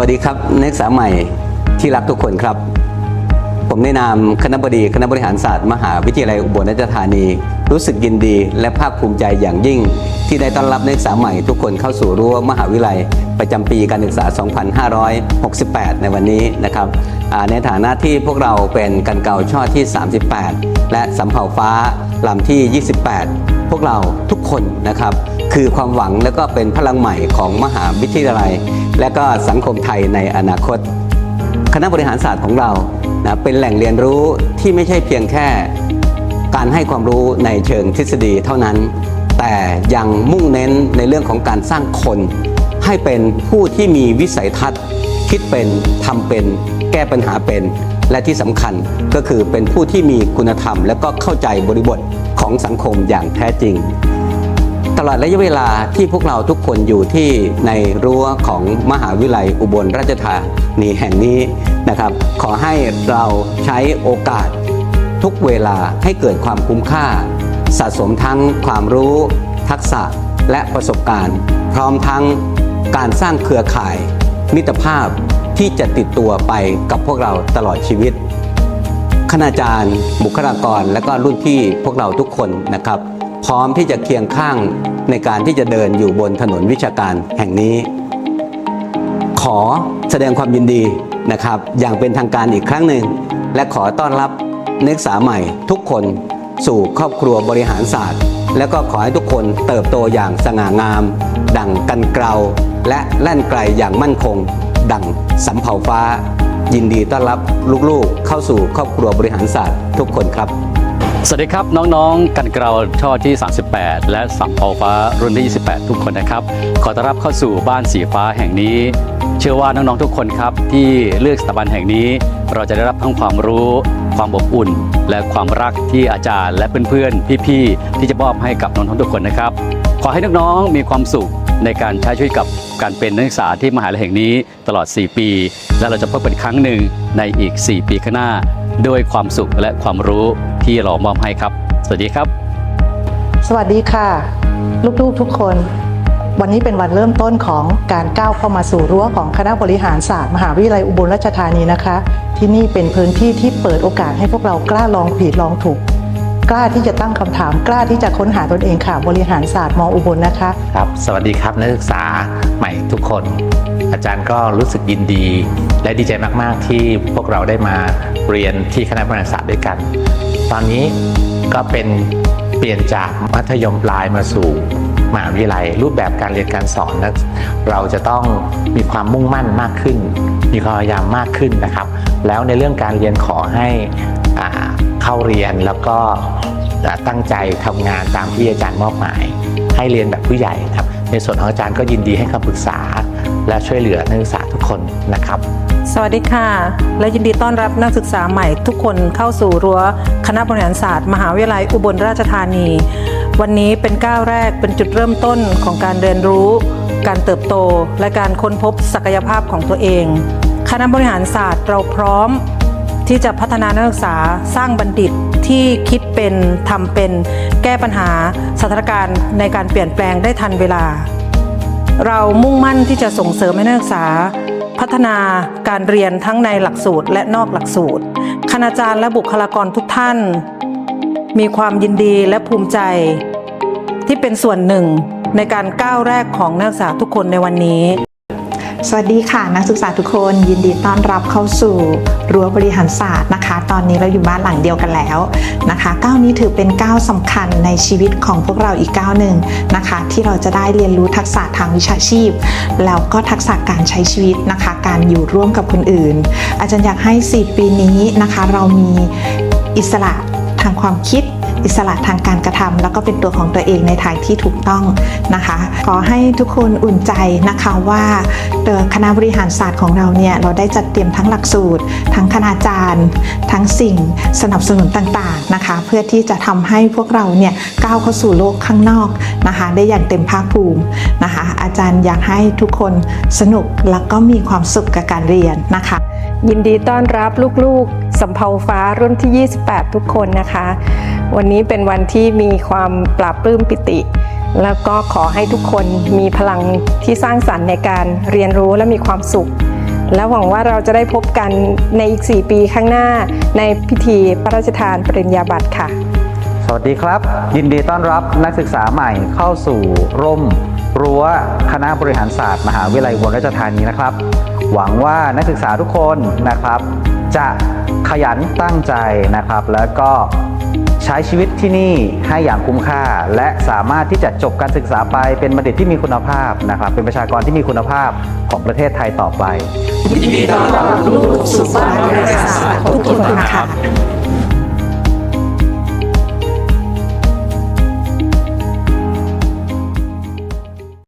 วัสดีครับนักศึกษาใหม่ที่รักทุกคนครับ ผมในนามคณะบดีคณะบริหารศาสตร์ มหาวิทยาลัยอุบลราชธานี รู้สึกยินดี และภาคภูมิใจอย่างยิ่ง ที่ได้ต้อนรับนักศึกษาใหม่ทุกคนเข้าสู่รั้วมหาวิทยาลัย ประจำปีการศึกษา 2568 ในวันนี้นะครับในฐานะที่พวกเราเป็นกันเก่าช่อที่ 38 และสำเภาฟ้าลำที่ 28 พวกเราทุกคนนะครับคือความหวังและก็เป็นพลังใหม่ของมหาวิทยาลัย และก็สังคมไทยในอนาคต คณะบริหารศาสตร์ของเรานะเป็นแหล่งเรียนรู้ที่ไม่ใช่เพียงแค่การให้ความรู้ในเชิงทฤษฎีเท่านั้น แต่ยังมุ่งเน้นในเรื่องของการสร้างคน ให้เป็นผู้ที่มีวิสัยทัศน์ คิดเป็นทำเป็น แก้ปัญหาเป็น และที่สำคัญก็คือเป็นผู้ที่มีคุณธรรม และก็เข้าใจบริบทของสังคมอย่างแท้จริง ตลอดระยะเวลาที่พวกเราทุกคนอยู่ที่ในรั้วของมหาวิทยาลัยอุบลราชธานีแห่งนี้นะครับ ขอให้เราใช้โอกาสทุกเวลาให้เกิดความคุ้มค่า สะสมทั้งความรู้ ทักษะและประสบการณ์ พร้อมทั้งการสร้างเครือข่าย มิตรภาพที่จะติดตัวไปกับพวกเราตลอดชีวิตคณาจารย์ บุคลากร และก็รุ่นพี่พวกเราทุกคนนะครับ พร้อมที่จะเคียงข้างในการที่จะเดินอยู่บนถนนวิชาการแห่งนี้ ขอแสดงความยินดีนะครับ อย่างเป็นทางการอีกครั้งหนึ่ง และขอต้อนรับนักศึกษาใหม่ทุกคนสู่ครอบครัวบริหารศาสตร์ แล้วก็ขอให้ทุกคนเติบโตอย่างสง่างาม ดั่งกันเกลาและแล่นไกลอย่างมั่นคง ดั่งสำเภาฟ้า ยินดีต้อนรับลูกๆ เข้าสู่ครอบครัวบริหารศาสตร์ทุกคนครับ สวัสดีครับน้องๆ กันเกลาช่อที่ 38 และสัมเภาฟ้ารุ่นที่ 28 ทุกคนนะครับ ขอต้อนรับเข้าสู่บ้านสีฟ้าแห่งนี้ เชื่อว่าน้องๆ ทุกคนครับที่เลือกสถาบันแห่งนี้ เราจะได้รับทั้งความรู้ ความอบอุ่น และความรักที่อาจารย์ และเพื่อนๆ พี่ๆ ที่จะมอบให้กับน้องๆ ทุกคนนะครับ ขอให้น้องๆ มีความสุขในการใช้ชีวิตกับการเป็นนักศึกษาที่มหาลัยแห่งนี้ตลอด 4 ปี และเราจะพบกันครั้งหนึ่งในอีก 4 ปีข้างหน้า ด้วยความสุขและความรู้ ที่เรามอบให้ครับ สวัสดีครับ สวัสดีค่ะ ลูกๆทุกคน วันนี้เป็นวันเริ่มต้นของการก้าวเข้ามาสู่รั้วของคณะบริหารศาสตร์ มหาวิทยาลัยอุบลราชธานีนะคะ ที่นี่เป็นพื้นที่ที่เปิดโอกาสให้พวกเรากล้าลองผิดลองถูกกล้าที่จะตั้งคำถามกล้าที่จะค้นหาตนเองค่ะ บริหารศาสตร์มอุบลนะคะครับสวัสดีครับนักศึกษาใหม่ทุกคน อาจารย์ก็รู้สึกยินดี และดีใจมาก ๆ ที่พวกเราได้มาเรียนที่คณะบริหารศาสตร์ด้วยกัน ตอนนี้ก็เป็นเปลี่ยนจากมัธยมปลายมาสู่มหาวิทยาลัย รูปแบบการเรียนการสอนนะเราจะต้องมีความมุ่งมั่นมากขึ้น มีความพยายามมากขึ้นนะครับ แล้วในเรื่องการเรียนขอให้เข้าเรียนแล้วก็ตั้งใจทำงานตามที่อาจารย์มอบหมาย ให้เรียนแบบผู้ใหญ่ครับ ในส่วนของอาจารย์ก็ยินดีให้คำปรึกษา และช่วยเหลือนักศึกษาทุกคนนะครับ วัสดีค่ะ และยินดีต้อนรับนักศึกษาใหม่ทุกคนเข้าสู่รั้วคณะบริหารศาสตร์ มหาวิทยาลัยอุบลราชธานี วันนี้เป็นก้าวแรกเป็นจุดเริ่มต้นของการเรียนรู้ การเติบโต และการค้นพบศักยภาพของตัวเอง คณะบริหารศาสตร์เราพร้อม ที่จะพัฒนานักศึกษาสร้างบัณฑิตที่คิดเป็นทำเป็น แก้ปัญหาสถานการณ์ในการเปลี่ยนแปลงได้ทันเวลา เรามุ่งมั่นที่จะส่งเสริมให้นักศึกษา พัฒนาการเรียนทั้งในหลักสูตรและนอกหลักสูตร คณาจารย์และบุคลากรทุกท่าน มีความยินดีและภูมิใจ ที่เป็นส่วนหนึ่งในการก้าวแรกของนักศึกษาทุกคนในวันนี้ สวัสดีค่ะ นักศึกษาทุกคนยินดีต้อนรับเข้าสู่รั้วบริหารศาสตร์นะคะ ตอนนี้เราอยู่บ้านหลังเดียวกันแล้วนะคะก้าวนี้ถือเป็นก้าวสำคัญในชีวิตของพวกเราอีกก้าวหนึ่งนะคะ ที่เราจะได้เรียนรู้ทักษะทางวิชาชีพ แล้วก็ทักษะการใช้ชีวิตนะคะ การอยู่ร่วมกับคนอื่น อาจารย์อยากให้ 4 ปีนี้นะคะ เรามีอิสระทางความคิด อิสระทางการกระทำแล้วก็เป็นตัวของตัวเองในทางที่ถูกต้องนะคะ ขอให้ทุกคนอุ่นใจนะคะว่าเอ่อคณะบริหารศาสตร์ของเราเนี่ยเราได้จัดเตรียมทั้งหลักสูตร ทั้งคณาจารย์ ทั้งสิ่งสนับสนุนต่างๆนะคะ เพื่อที่จะทำให้พวกเราเนี่ยก้าวเข้าสู่โลกข้างนอกนะคะ ได้อย่างเต็มภาคภูมินะคะ อาจารย์อยากให้ทุกคนสนุกแล้วก็มีความสุขกับการเรียนนะคะ ยินดีต้อนรับลูกๆสำเภาฟ้ารุ่นที่ 28 ทุกคนนะคะ วันนี้เป็นวันที่มีความปราบปลื้มปิติ แล้วก็ขอให้ทุกคนมีพลังที่สร้างสรรค์ในการเรียนรู้และมีความสุข และหวังว่าเราจะได้พบกันในอีก 4 ปีข้างหน้าในพิธีพระราชทานปริญญาบัตรค่ะ สวัสดีครับ ยินดีต้อนรับนักศึกษาใหม่เข้าสู่ร่ม รั้วคณะบริหารศาสตร์ มหาวิทยาลัยอุบลราชธานีนะครับ หวังว่านักศึกษาทุกคนนะครับ จะขยันตั้งใจนะครับ แล้วก็ ใช้ชีวิตที่นี่ให้อย่างคุ้มค่า และสามารถที่จะจบการศึกษาไปเป็นบัณฑิตที่มีคุณภาพนะครับ เป็นประชากรที่มีคุณภาพของประเทศไทยต่อไปทุกคนค่ะ